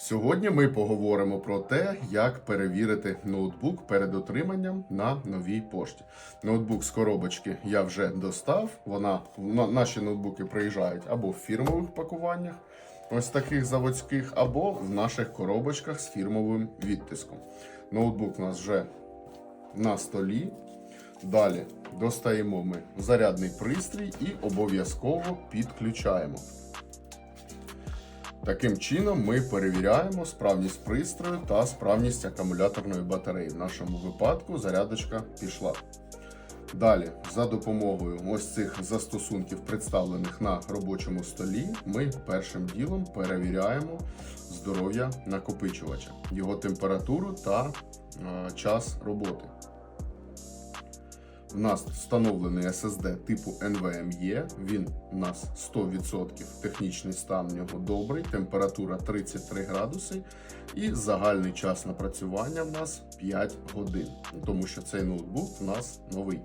Сьогодні ми поговоримо про те, як перевірити ноутбук перед отриманням на новій пошті. Ноутбук з коробочки я вже достав. Вона на- наші ноутбуки приїжджають або в фірмових пакуваннях, ось таких заводських, або в наших коробочках з фірмовим відтиском. Ноутбук у нас вже на столі. Далі достаємо ми зарядний пристрій і обов'язково підключаємо. Таким чином ми перевіряємо справність пристрою та справність акумуляторної батареї. В нашому випадку зарядочка пішла. Далі, за допомогою ось цих застосунків, представлених на робочому столі, ми першим ділом перевіряємо здоров'я накопичувача, його температуру та е, час роботи. У нас встановлений SSD типу NVMe, він у нас 100% технічний стан в нього добрий, температура 33 градуси і загальний час напрацювання в нас 5 годин, тому що цей ноутбук у нас новий.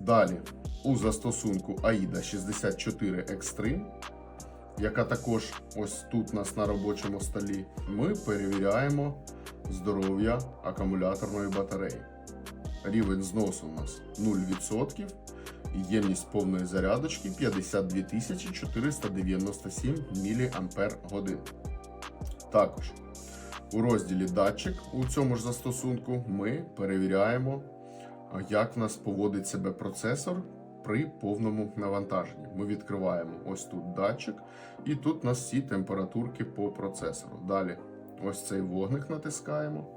Далі у застосунку AIDA 64 Extreme, яка також ось тут у нас на робочому столі, ми перевіряємо здоров'я акумуляторної батареї. Рівень зносу у нас 0%. Ємність повної зарядочки 52 497 мАч. Також у розділі датчик у цьому ж застосунку ми перевіряємо, як в нас поводить себе процесор при повному навантаженні. Ми відкриваємо ось тут датчик, і тут у нас всі температурки по процесору. Далі ось цей вогник натискаємо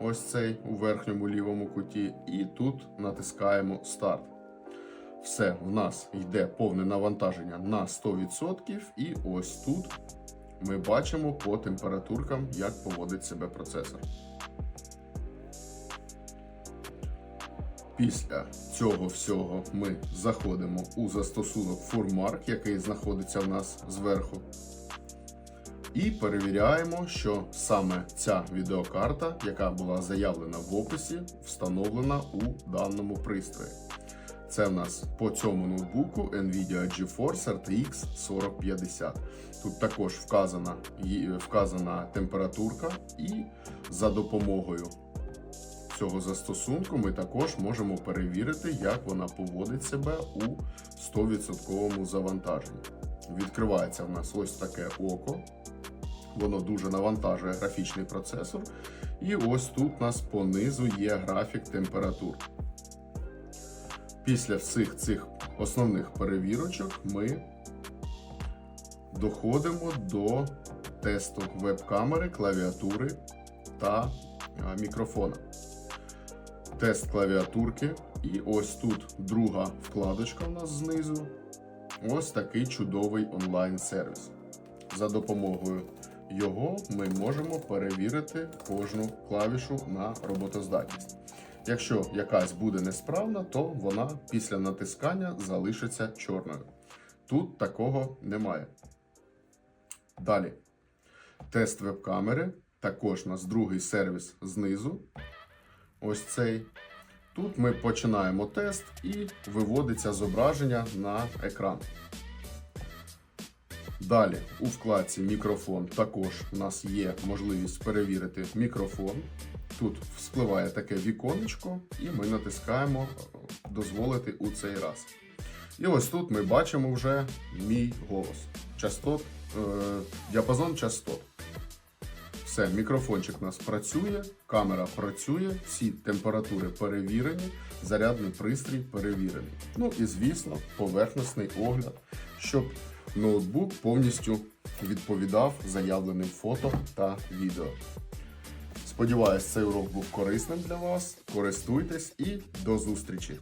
ось цей у верхньому лівому куті, і тут натискаємо старт. Все, в нас йде повне навантаження на 100%, і ось тут ми бачимо по температуркам, як поводить себе процесор. Після цього всього ми заходимо у застосунок Furmark, який знаходиться в нас зверху. І перевіряємо, що саме ця відеокарта, яка була заявлена в описі, встановлена у даному пристрої. Це в нас по цьому ноутбуку Nvidia GeForce RTX 4050. Тут також вказана, вказана температурка, і за допомогою цього застосунку ми також можемо перевірити, як вона поводить себе у 100% завантаженні. Відкривається в нас ось таке око. Воно дуже навантажує графічний процесор. І ось тут у нас понизу є графік температур. Після всіх цих основних перевірочок ми доходимо до тесту веб-камери, клавіатури та мікрофона. Тест клавіатурки. І ось тут друга вкладочка у нас знизу. Ось такий чудовий онлайн-сервіс. За допомогою його ми можемо перевірити кожну клавішу на роботоздатність. Якщо якась буде несправна, то вона після натискання залишиться чорною. Тут такого немає. Далі. Тест веб-камери. Також у нас другий сервіс знизу. Ось цей. Тут ми починаємо тест і виводиться зображення на екран. Далі у вкладці мікрофон також у нас є можливість перевірити мікрофон. Тут спливає таке віконечко, і ми натискаємо дозволити у цей раз. І ось тут ми бачимо вже мій голос. Частот, е, діапазон частот. Все, мікрофончик у нас працює, камера працює, всі температури перевірені, зарядний пристрій перевірений. Ну і звісно, поверхностний огляд, щоб ноутбук повністю відповідав заявленим фото та відео. Сподіваюсь, цей урок був корисним для вас. Користуйтесь і до зустрічі!